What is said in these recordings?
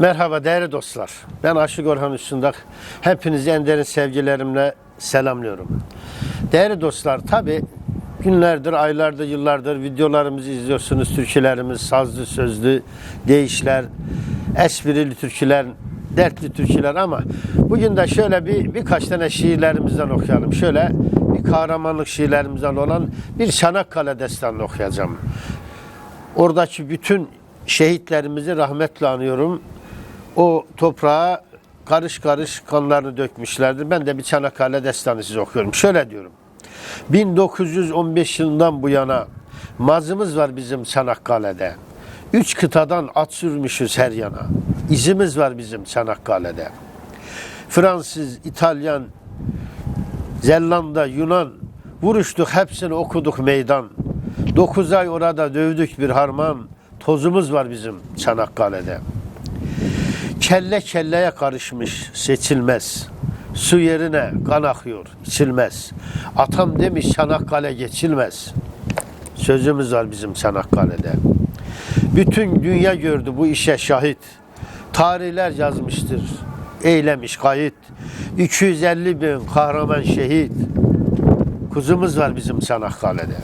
Merhaba değerli dostlar. Ben Aşık Orhan Üstündak. Hepinizi en derin sevgilerimle selamlıyorum. Değerli dostlar tabi günlerdir, aylardır, yıllardır videolarımızı izliyorsunuz. Türkülerimiz, sazlı, sözlü, değişler, esprili türküler, dertli türküler ama bugün de şöyle bir birkaç tane şiirlerimizden okuyalım. Şöyle bir kahramanlık şiirlerimizden olan bir Çanakkale destanını okuyacağım. Oradaki bütün şehitlerimizi rahmetle anıyorum. O toprağa karış karış kanlarını dökmüşlerdir. Ben de bir Çanakkale destanı size okuyorum. Şöyle diyorum. 1915 yılından bu yana mazımız var bizim Çanakkale'de. Üç kıtadan at sürmüşüz her yana. İzimiz var bizim Çanakkale'de. Fransız, İtalyan, Zellanda, Yunan vuruştuk hepsini okuduk meydan. Dokuz ay orada dövdük bir harman. Tozumuz var bizim Çanakkale'de. Kelle kelleye karışmış seçilmez. Su yerine kan akıyor içilmez. Atam demiş Çanakkale geçilmez. Sözümüz var bizim Çanakkale'de. Bütün dünya gördü bu işe şahit. Tarihler yazmıştır. Eylemiş kayıt. 250 bin kahraman şehit. Kuzumuz var bizim Çanakkale'de.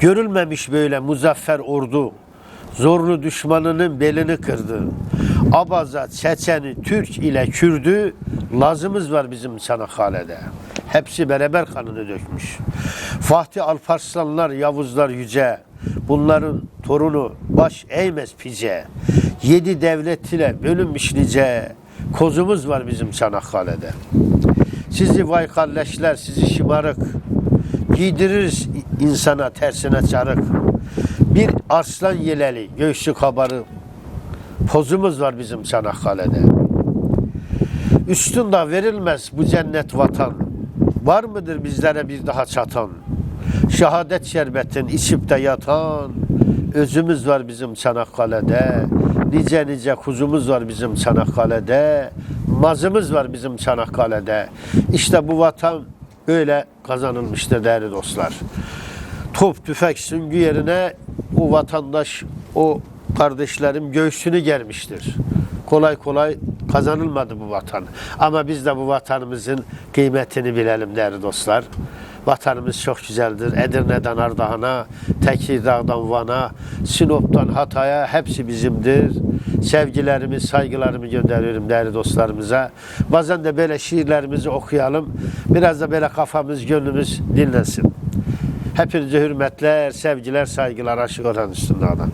Görülmemiş böyle muzaffer ordu. Zorlu düşmanının belini kırdı. Abaza, Çeçeni, Türk ile Kürdü Lazımız var bizim Çanakkale'de. Hepsi beraber kanını dökmüş. Fatih Alparslanlar, Yavuzlar yüce. Bunların torunu baş eğmez pice. Yedi devlet ile bölünmüş nice. Kozumuz var bizim Çanakkale'de. Sizi vay kalleşler, sizi şımarık. Giydiririz insana tersine çarık. Bir arslan yeleli, göğsü kabarı. Pozumuz var bizim Çanakkale'de. Üstünde verilmez bu cennet vatan. Var mıdır bizlere bir daha çatan? Şehadet şerbetin içip de yatan. Özümüz var bizim Çanakkale'de. Nice nice kuzumuz var bizim Çanakkale'de. Mazımız var bizim Çanakkale'de. İşte bu vatan öyle kazanılmıştır değerli dostlar. Top, tüfek, süngü yerine o vatandaş, o kardeşlerim göğsünü germiştir. Kolay kolay kazanılmadı bu vatan. Ama biz de bu vatanımızın kıymetini bilelim değerli dostlar. Vatanımız çok güzeldir. Edirne'den Ardahan'a, Tekirdağ'dan Van'a, Sinop'tan Hatay'a hepsi bizimdir. Sevgilerimi, saygılarımı gönderiyorum değerli dostlarımıza. Bazen de böyle şiirlerimizi okuyalım. Biraz da böyle kafamız, gönlümüz dinlensin. Hepinize hürmetler, sevgiler, saygılar aşık olan üstünde adam.